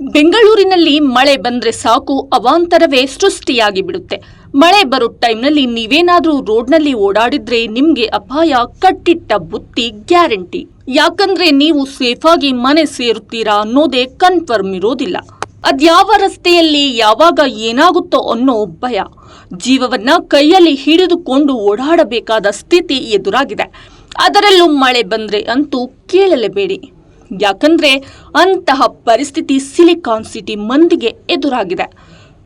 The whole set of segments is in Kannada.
ಬೆಂಗಳೂರಿನಲ್ಲಿ ಮಳೆ ಬಂದ್ರೆ ಸಾಕು, ಅವಾಂತರವೇ ಸೃಷ್ಟಿಯಾಗಿ ಬಿಡುತ್ತೆ. ಮಳೆ ಬರೋ ಟೈಮ್ನಲ್ಲಿ ನೀವೇನಾದ್ರೂ ರೋಡ್ನಲ್ಲಿ ಓಡಾಡಿದ್ರೆ ನಿಮ್ಗೆ ಅಪಾಯ, ಕಟ್ಟಿಟ್ಟ ಬುತ್ತಿ ಗ್ಯಾರಂಟಿ. ಯಾಕಂದ್ರೆ ನೀವು ಸೇಫಾಗಿ ಮನೆ ಸೇರುತ್ತೀರಾ ಅನ್ನೋದೇ ಕನ್ಫರ್ಮ್ ಇರೋದಿಲ್ಲ. ಅದ್ಯಾವ ರಸ್ತೆಯಲ್ಲಿ ಯಾವಾಗ ಏನಾಗುತ್ತೋ ಅನ್ನೋ ಭಯ. ಜೀವವನ್ನ ಕೈಯಲ್ಲಿ ಹಿಡಿದುಕೊಂಡು ಓಡಾಡಬೇಕಾದ ಸ್ಥಿತಿ ಎದುರಾಗಿದೆ. ಅದರಲ್ಲೂ ಮಳೆ ಬಂದ್ರೆ ಅಂತೂ ಕೇಳಲೇಬೇಡಿ. ಯಾಕಂದ್ರೆ ಅಂತಹ ಪರಿಸ್ಥಿತಿ ಸಿಲಿಕಾನ್ ಸಿಟಿ ಮಂದಿಗೆ ಎದುರಾಗಿದೆ.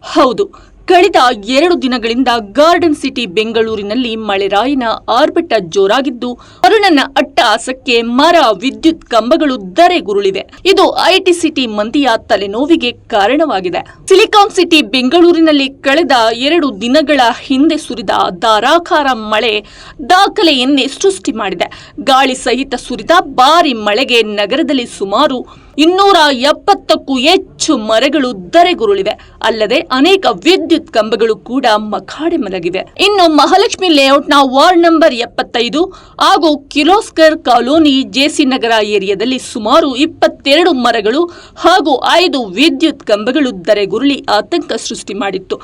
ಹೌದು ಕಳೆದ ಎರಡು ದಿನಗಳಿಂದ ಗಾರ್ಡನ್ ಸಿಟಿ ಬೆಂಗಳೂರಿನಲ್ಲಿ ಮಳೆರಾಯಿನ ಆರ್ಭಟ ಜೋರಾಗಿದ್ದು, ಅರುಣನ ಅಟ್ಟಹಾಸಕ್ಕೆ ಮರ, ವಿದ್ಯುತ್ ಕಂಬಗಳು ಧರೆಗುರುಳಿವೆ ಇದು ಐಟಿ ಸಿಟಿ ಮಂದಿಯ ತಲೆನೋವಿಗೆ ಕಾರಣವಾಗಿದೆ. ಸಿಲಿಕಾನ್ ಸಿಟಿ ಬೆಂಗಳೂರಿನಲ್ಲಿ ಕಳೆದ ಎರಡು ದಿನಗಳ ಹಿಂದೆ ಸುರಿದ ಧಾರಾಕಾರ ಮಳೆ ದಾಖಲೆಯನ್ನೇ ಸೃಷ್ಟಿ ಮಾಡಿದೆ. ಗಾಳಿ ಸಹಿತ ಸುರಿದ ಭಾರಿ ಮಳೆಗೆ ನಗರದಲ್ಲಿ ಸುಮಾರು ಇನ್ನೂರ ಎಪ್ಪತ್ತಕ್ಕೂ ಹೆಚ್ಚು ಮರಗಳು ಧರೆಗುರುಳಿವೆ. ಅಲ್ಲದೆ ಅನೇಕ ವಿದ್ಯುತ್ ಕಂಬಗಳು ಕೂಡ ಮಖಾಡೆ ಮಲಗಿವೆ. ಇನ್ನು ಮಹಾಲಕ್ಷ್ಮಿ ಲೇಔಟ್ನ ವಾರ್ಡ್ ನಂಬರ್ ಎಪ್ಪತ್ತೈದು ಹಾಗೂ ಕಿಲೋಸ್ಕರ್ ಕಾಲೋನಿ ಜೆಸಿ ನಗರ ಏರಿಯಾದಲ್ಲಿ ಸುಮಾರು ಇಪ್ಪತ್ತೆರಡು ಮರಗಳು ಹಾಗೂ ಐದು ವಿದ್ಯುತ್ ಕಂಬಗಳು ಧರೆಗುರುಳಿ ಆತಂಕ ಸೃಷ್ಟಿ ಮಾಡಿತ್ತು.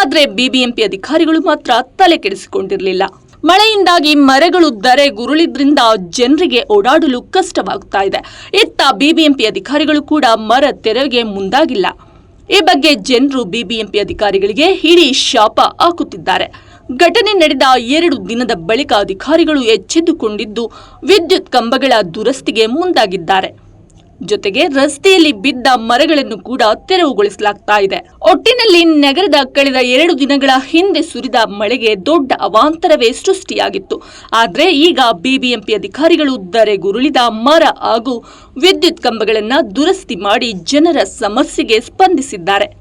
ಆದರೆ ಬಿಬಿಎಂಪಿ ಅಧಿಕಾರಿಗಳು ಮಾತ್ರ ತಲೆ ಕೆಡಿಸಿಕೊಂಡಿರಲಿಲ್ಲ. ಮಳೆಯಿಂದಾಗಿ ಮರಗಳು ಧರೆ ಗುರುಳಿದ್ರಿಂದ ಜನರಿಗೆ ಓಡಾಡಲು ಕಷ್ಟವಾಗ್ತಾ ಇದೆ. ಇತ್ತ ಬಿಬಿಎಂಪಿ ಅಧಿಕಾರಿಗಳು ಕೂಡ ಮರ ತೆರವಿಗೆ ಮುಂದಾಗಿಲ್ಲ. ಈ ಬಗ್ಗೆ ಜನರು ಬಿಬಿಎಂಪಿ ಅಧಿಕಾರಿಗಳಿಗೆ ಹಿಡಿ ಶಾಪ ಹಾಕುತ್ತಿದ್ದಾರೆ. ಘಟನೆ ನಡೆದ ಎರಡು ದಿನದ ಬಳಿಕ ಅಧಿಕಾರಿಗಳು ಎಚ್ಚೆತ್ತುಕೊಂಡಿದ್ದು ವಿದ್ಯುತ್ ಕಂಬಗಳ ದುರಸ್ತಿಗೆ ಮುಂದಾಗಿದ್ದಾರೆ. ಜೊತೆಗೆ ರಸ್ತೆಯಲ್ಲಿ ಬಿದ್ದ ಮರಗಳನ್ನು ಕೂಡ ತೆರವುಗೊಳಿಸಲಾಗ್ತಾ ಇದೆ. ಒಟ್ಟಿನಲ್ಲಿ ನಗರದ ಕಳೆದ ಎರಡು ದಿನಗಳ ಹಿಂದೆ ಸುರಿದ ಮಳೆಗೆ ದೊಡ್ಡ ಅವಾಂತರವೇ ಸೃಷ್ಟಿಯಾಗಿತ್ತು. ಆದ್ರೆ ಈಗ ಬಿಬಿಎಂಪಿ ಅಧಿಕಾರಿಗಳು ಧರೆಗುರುಳಿದ ಮರ ಹಾಗೂ ವಿದ್ಯುತ್ ಕಂಬಗಳನ್ನು ದುರಸ್ತಿ ಮಾಡಿ ಜನರ ಸಮಸ್ಯೆಗೆ ಸ್ಪಂದಿಸಿದ್ದಾರೆ.